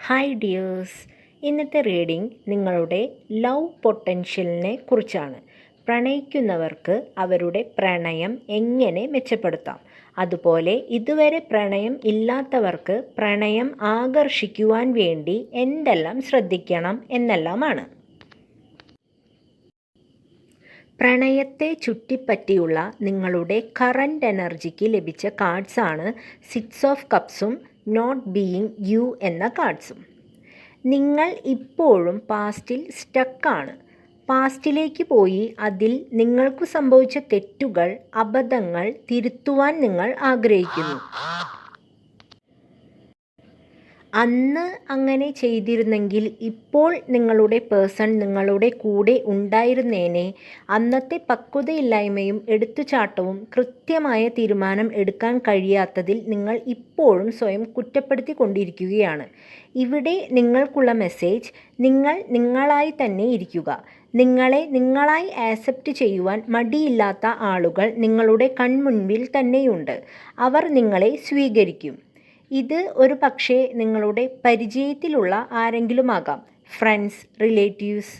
Hi dears ഇന്നത്തെ reading നിങ്ങളുടെ love പൊട്ടൻഷ്യലിനെ കുറിച്ചാണ്. പ്രണയിക്കുന്നവർക്ക് അവരുടെ പ്രണയം എങ്ങനെ മെച്ചപ്പെടുത്താം? അതുപോലെ ഇതുവരെ പ്രണയം ഇല്ലാത്തവർക്ക് പ്രണയം ആകർഷിക്കുവാൻ വേണ്ടി എന്തെല്ലാം ശ്രദ്ധിക്കണം എന്നെല്ലാമാണ്. പ്രണയത്തെ ചുറ്റിപ്പറ്റിയുള്ള നിങ്ങളുടെ കറന്റ് എനർജിക്ക് ലഭിച്ച കാർഡ്സാണ് സിക്സ് ഓഫ് കപ്സും നോട്ട് ബീയിങ് യു എന്ന കാർഡ്സും നിങ്ങൾ ഇപ്പോഴും പാസ്റ്റിൽ സ്റ്റക്കാണ് പാസ്റ്റിലേക്ക് പോയി അതിൽ നിങ്ങൾക്ക് സംഭവിച്ച തെറ്റുകൾ അബദ്ധങ്ങൾ തിരുത്തുവാൻ നിങ്ങൾ ആഗ്രഹിക്കുന്നു. അന്ന് അങ്ങനെ ചെയ്തിരുന്നെങ്കിൽ ഇപ്പോൾ നിങ്ങളുടെ പേഴ്സൺ നിങ്ങളുടെ കൂടെ ഉണ്ടായിരുന്നേനെ. അന്നത്തെ പക്വതയില്ലായ്മയും എടുത്തുചാട്ടവും കൃത്യമായ തീരുമാനം എടുക്കാൻ കഴിയാത്തതിൽ നിങ്ങൾ ഇപ്പോഴും സ്വയം കുറ്റപ്പെടുത്തിക്കൊണ്ടിരിക്കുകയാണ്. ഇവിടെ നിങ്ങൾക്കുള്ള മെസ്സേജ് നിങ്ങൾ നിങ്ങളായി തന്നെ ഇരിക്കുക. നിങ്ങളെ നിങ്ങളായി ആക്സെപ്റ്റ് ചെയ്യുവാൻ മടിയില്ലാത്ത ആളുകൾ നിങ്ങളുടെ കൺമുൻപിൽ തന്നെയുണ്ട്. അവർ നിങ്ങളെ സ്വീകരിക്കും. ഇത് ഒരു പക്ഷേ നിങ്ങളുടെ പരിചയത്തിലുള്ള ആരെങ്കിലുമാകാം. Friends relatives.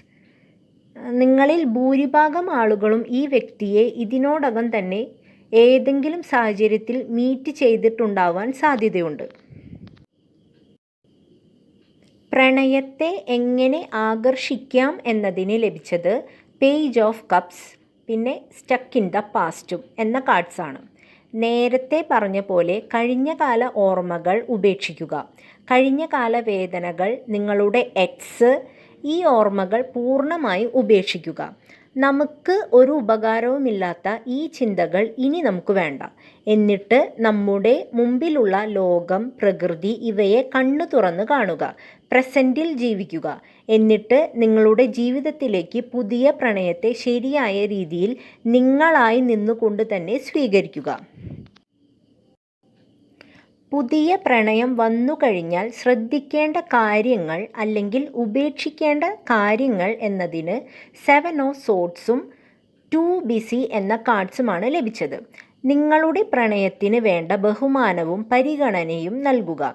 നിങ്ങളിൽ ഭൂരിഭാഗം ആളുകളും ഈ വ്യക്തിയെ ഇതിനോടകം തന്നെ ഏതെങ്കിലും സാഹചര്യത്തിൽ മീറ്റ് ചെയ്തിട്ടുണ്ടാവാൻ സാധ്യതയുണ്ട്. പ്രണയത്തെ എങ്ങനെ ആകർഷിക്കാം എന്നതിന് ലഭിച്ചത് പേജ് ഓഫ് കപ്സ് പിന്നെ സ്റ്റക്ക് ഇൻ ദ പാസ്റ്റും എന്ന കാർഡ്സാണ് നേരത്തെ പറഞ്ഞ പോലെ കഴിഞ്ഞകാല ഓർമ്മകൾ ഉപേക്ഷിക്കുക. കഴിഞ്ഞകാല വേദനകൾ നിങ്ങളുടെ എക്സ് ഈ ഓർമ്മകൾ പൂർണമായി ഉപേക്ഷിക്കുക. നമുക്ക് ഒരു ഉപകാരവുമില്ലാത്ത ഈ ചിന്തകൾ ഇനി നമുക്ക് വേണ്ട. എന്നിട്ട് നമ്മുടെ മുമ്പിലുള്ള ലോകം പ്രകൃതി ഇവയെ കണ്ണു തുറന്ന് കാണുക പ്രസന്റിൽ ജീവിക്കുക. എന്നിട്ട് നിങ്ങളുടെ ജീവിതത്തിലേക്ക് പുതിയ പ്രണയത്തെ ശരിയായ രീതിയിൽ നിങ്ങളായി നിന്നുകൊണ്ട് തന്നെ സ്വീകരിക്കുക. പുതിയ പ്രണയം വന്നു കഴിഞ്ഞാൽ ശ്രദ്ധിക്കേണ്ട കാര്യങ്ങൾ അല്ലെങ്കിൽ ഉപേക്ഷിക്കേണ്ട കാര്യങ്ങൾ എന്നതിന് സെവൻ ഓഫ് സോട്ട്സും ടു ബിസി എന്ന കാർഡ്സുമാണ് ലഭിച്ചത്. നിങ്ങളുടെ പ്രണയത്തിന് വേണ്ട ബഹുമാനവും പരിഗണനയും നൽകുക.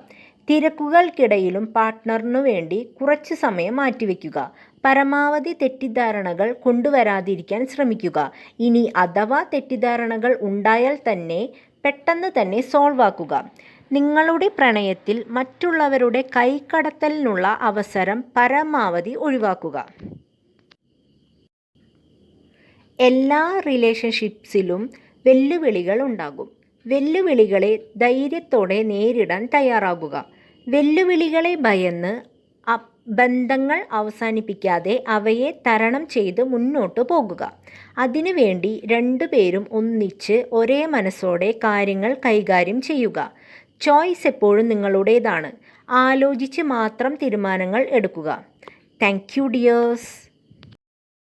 തിരക്കുകൾക്കിടയിലും പാർട്ട്ണറിനു വേണ്ടി കുറച്ച് സമയം മാറ്റിവെക്കുക. പരമാവധി തെറ്റിദ്ധാരണകൾ കൊണ്ടുവരാതിരിക്കാൻ ശ്രമിക്കുക. ഇനി അഥവാ തെറ്റിദ്ധാരണകൾ ഉണ്ടായാൽ തന്നെ പെട്ടെന്ന് തന്നെ സോൾവ് ആക്കുക. നിങ്ങളുടെ പ്രണയത്തിൽ മറ്റുള്ളവരുടെ കൈക്കടത്തലിനുള്ള അവസരം പരമാവധി ഒഴിവാക്കുക. എല്ലാ റിലേഷൻഷിപ്സിലും വെല്ലുവിളികൾ ഉണ്ടാകും. വെല്ലുവിളികളെ ധൈര്യത്തോടെ നേരിടാൻ തയ്യാറാകുക. വെല്ലുവിളികളെ ഭയന്ന് ബന്ധങ്ങൾ അവസാനിപ്പിക്കാതെ അവയെ തരണം ചെയ്ത് മുന്നോട്ട് പോകുക. അതിനുവേണ്ടി രണ്ടുപേരും ഒന്നിച്ച് ഒരേ മനസ്സോടെ കാര്യങ്ങൾ കൈകാര്യം ചെയ്യുക. ചോയ്സ് എപ്പോഴും നിങ്ങളുടേതാണ്. ആലോചിച്ച് മാത്രം തീരുമാനങ്ങൾ എടുക്കുക. Thank you dears